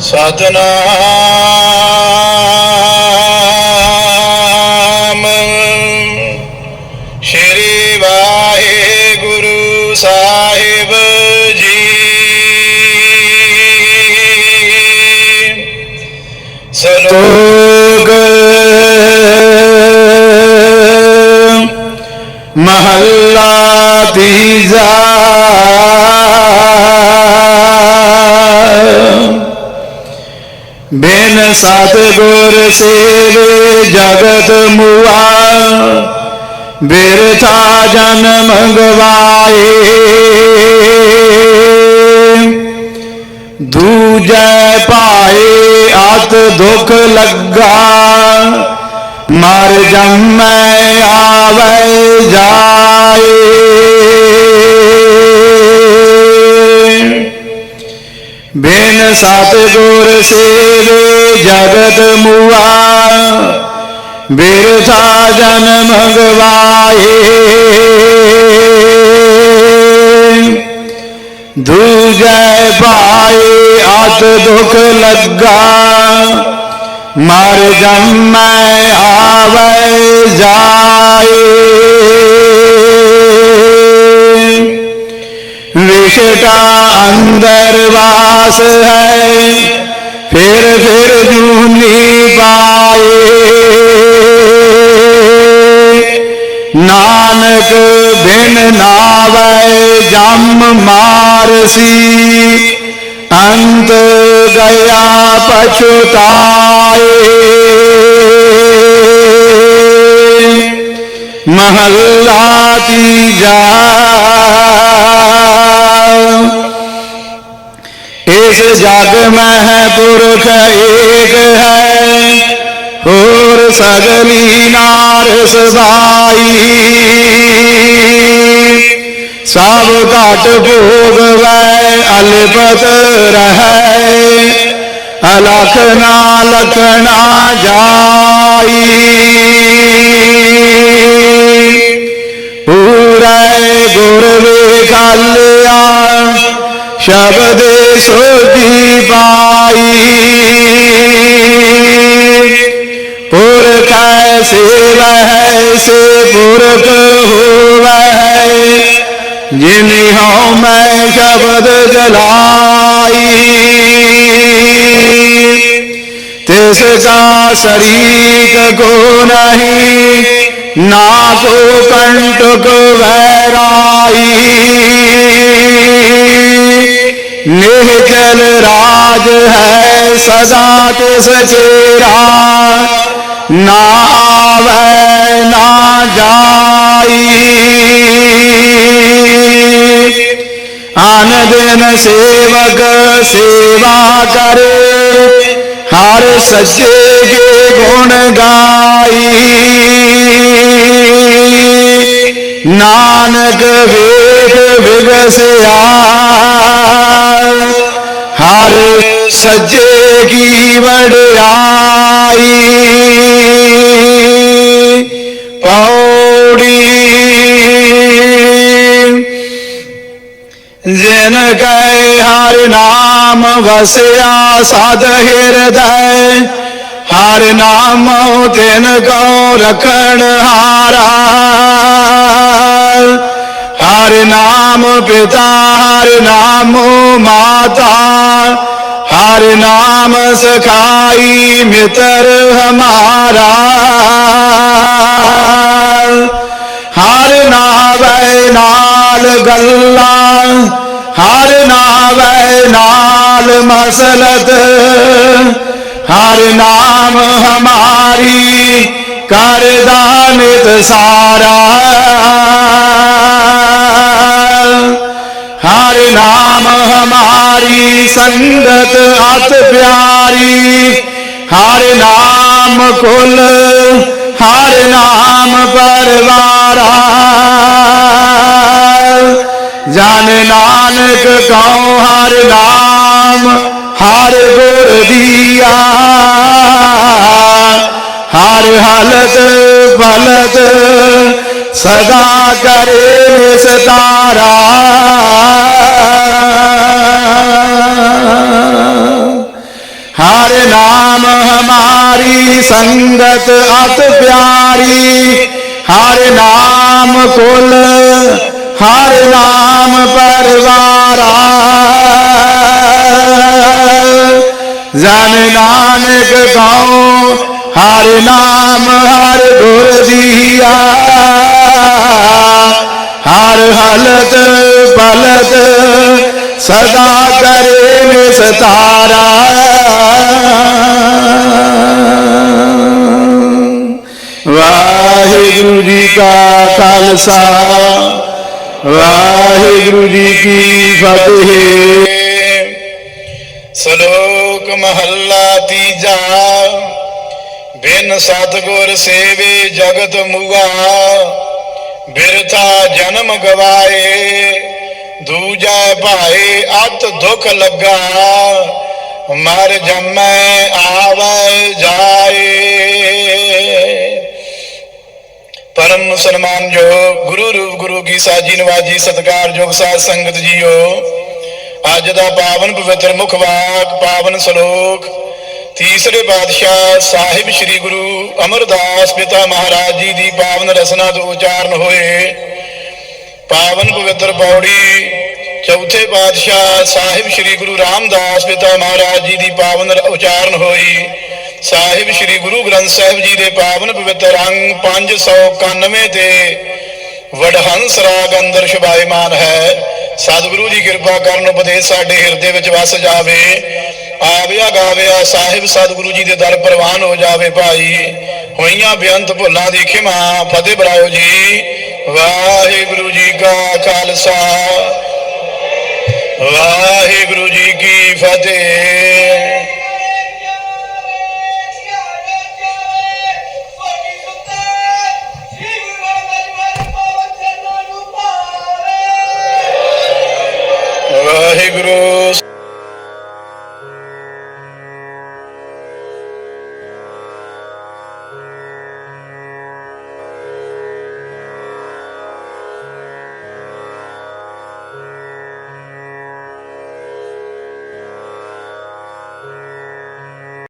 ਸਤਨਾਮ ਸ਼੍ਰੀ ਵਾਹਿਗੁਰੂ ਸਾਹਿਬ ਜੀ। ਸਲੋਗ ਮਹੱਲਾ ਤੀਜਾ ਬਿਨ ਸਤਗੁਰ ਸੇਵੇ ਜਗਤ ਮੁਆ। ਬਿਰਥਾ ਜਨਮ ਗਵਾਏ ਦੂਜੈ ਪਾਏ ਅਤ ਦੁਖ ਲੱਗਾ। ਮਰ ਜੰਮੈ ਆਵੇ ਜਾਏ। ਸਤਗੁਰ ਸੇਵੇ ਜਗਤ ਮੁਆ। ਬਿਰਥਾ ਜਨਮ ਗਵਾਏ ਦੂਜੈ ਪਾਏ ਅਤ ਦੁਖ ਲੱਗਾ। ਮਰ ਜੰਮੈ ਆਵੇ ਜਾਏ। ਵਿਸ਼ਟਾ ਅੰਦਰ ਵਾਸ ਹੈ, ਫਿਰ ਫਿਰ ਜੂਨੀ ਪਾਏ। ਨਾਨਕ ਬਿਨ ਨਾਵੇ ਜਮ ਮਾਰਸੀ, ਅੰਤ ਗਿਆ ਪਛਤਾਏ। ਮਹੱਲਾ ਤੀਜਾ ਇਸ ਜਗ ਮਹਿ ਪੁਰਖ ਏਕ ਹੈ। ਹੋਰ ਸਗਲੀ ਨਾਰਸ ਭਾਈ ਸਭ ਘਟ ਭੋਗ ਵੈ ਅਲਪਤ ਰਹੈ। ਅਲਖ ਨਾ ਲਖਣਾ ਜਾਈ ਪੁਰਖ ਸੇਵੈ ਸੇ ਪੁਰਖ ਹੋਵੈ ਜਿਨ ਹਉ ਮੈਂ ਸ਼ਬਦ ਜਲਾਈ ਤਿਸ ਕਾ ਸ਼ਰੀਕ ਕੋ ਨਹੀਂ ਨਾ ਕੋ ਕੰਟਕ ਵੈਰਾਈ ਨਿਹਚਲ ਰਾਜ ਹੈ ਸਦਾ ਤਿਸ ਚੇਰਾ ਨਾ ਆਵੈ ਨਾ ਜਾਈ। ਆਨ ਦਿਨ ਸੇਵਕ ਸੇਵਾ ਕਰੇ, ਹਰ ਸੱਚੇ ਕੇ ਗੁਣ ਗਾਈ। ਨਾਨਕ ਵੇਖ ਵਿਗਸਿਆ, ਹਰ ਸੱਜੇ ਕੀ ਵਡਿਆਈ। ਹਰਿ ਨਾਮ ਵਸਿਆ ਸਦ ਹਿਰਦੈ, ਹਰ ਨਾਮ ਤਿਨ ਕੋ ਰਖਣ ਹਾਰਾ। ਹਰ ਨਾਮ ਪਿਤਾ, ਹਰ ਨਾਮ ਮਾਤਾ, ਹਰ ਨਾਮ ਸਖਾਈ ਮਿੱਤਰ ਹਮਾਰਾ। ਹਰ ਨਾਮ ਨਾਲ ਗੱਲਾਂ ਹਰ ਨਾਵੇ ਨਾਲ ਮਸਲਤ, ਹਰ ਨਾਮ ਹਮਾਰੀ ਕਰਦਾ ਨਿਤ ਸਾਰਾ। ਹਰ ਨਾਮ ਹਮਾਰੀ ਸੰਗਤ ਅਤ ਪਿਆਰੀ, ਹਰ ਨਾਮ ਕੁਲ, ਹਰ ਨਾਮ ਪਰਵਾਰਾ। ਜਨ ਨਾਨਕ ਕਉ ਹਰ ਨਾਮ, ਹਰ ਗੁਰ ਦੀਆ। ਹਰ ਹਾਲਤ ਬਲਤ ਸਦਾ ਕਰੇ ਸਤਾਰਾ ਹਮਾਰੀ ਸੰਗਤ ਅਤ ਪਿਆਰੀ। ਹਰ ਨਾਮ ਕੁਲ, ਹਰ ਨਾਮ ਪਰਵਾਰਾ ਜਨ ਨਾਨਕ ਗਾਉ, ਹਰ ਨਾਮ, ਹਰ ਗੁਰ ਦੀਆ। ਹਰ ਹਲਤ ਬਲਤ ਸਦਾ ਕਰੇ ਨਿਸਤਾਰਾ ਵਾਹਿਗੁਰੂ ਜੀ ਕਾ ਖਾਲਸਾ। ਵਾਹਿਗੁਰੂ ਜੀ ਕੀ ਫਤਿਹ। ਸ਼ਲੋਕ ਮਹੱਲਾ ਤੀਜਾ। ਬਿਨ ਸਤਗੁਰ ਸੇਵੇ ਜਗਤ ਮੁਗਾ। ਬਿਰਥਾ ਜਨਮ ਗਵਾਏ। ਦੂਜਾ ਭਾਏ ਅਤ ਦੁਖ ਲੱਗਾ। ਮਰ ਜੰਮੈ, ਆਵੈ, ਜਾਏ। ਪਰਮ ਮੁਸਲਮਾਨ ਜੋ ਗੁਰੂ ਰੂਪ ਗੁਰੂ ਕੀ ਸਾਜੀ ਨਵਾਜੀ ਸਤਿਕਾਰਯੋਗ ਸਾਧ ਸੰਗਤ ਜੀਓ, ਅੱਜ ਦਾ ਪਾਵਨ ਪਵਿੱਤਰ ਮੁਖ ਵਾਕ, ਪਾਵਨ ਸ਼ਲੋਕ, ਤੀਸਰੇ ਪਾਤਸ਼ਾਹ ਸਾਹਿਬ ਸ੍ਰੀ ਗੁਰੂ ਅਮਰਦਾਸ ਪਿਤਾ ਮਹਾਰਾਜ ਜੀ ਦੀ ਪਾਵਨ ਰਸਨਾ ਤੋਂ ਉਚਾਰਨ ਹੋਏ। ਪਾਵਨ ਪਵਿੱਤਰ ਪੌੜੀ, ਚੌਥੇ ਪਾਤਸ਼ਾਹ ਸਾਹਿਬ ਸ੍ਰੀ ਗੁਰੂ ਰਾਮਦਾਸ ਪਿਤਾ ਮਹਾਰਾਜ ਜੀ ਦੀ ਪਾਵਨ ਉਚਾਰਨ ਹੋਈ। ਸਾਹਿਬ ਸ੍ਰੀ ਗੁਰੂ ਗ੍ਰੰਥ ਸਾਹਿਬ ਜੀ ਦੇ ਪਾਵਨ ਪਵਿੱਤਰ ਅੰਗ 591 ਤੇ ਵਡਹੰਸ ਰਾਗ ਅੰਦਰ ਸ਼ੁਭਾਇਮਾਨ ਹੈ। ਸਤਿਗੁਰੂ ਜੀ ਕਿਰਪਾ ਕਰਨ ਉਪਦੇਸ਼ ਸਾਡੇ ਹਿਰਦੇ ਵਿੱਚ ਵਸ ਜਾਵੇ, ਆਵਿਆ ਗਾਵਿਆ ਸਾਹਿਬ ਸਤਿਗੁਰੂ ਜੀ ਦੇ ਦਰ ਪ੍ਰਵਾਨ ਹੋ ਜਾਵੇ ਭਾਈ। ਹੋਈਆਂ ਬੇਅੰਤ ਭੁੱਲਾਂ ਦੀ ਖਿਮਾ, ਫਤਿਹ ਬਰਾਓ ਜੀ। ਵਾਹਿਗੁਰੂ ਜੀ ਕਾ ਖਾਲਸਾ। ਵਾਹਿਗੁਰੂ ਜੀ ਕੀ ਫਤਿਹ।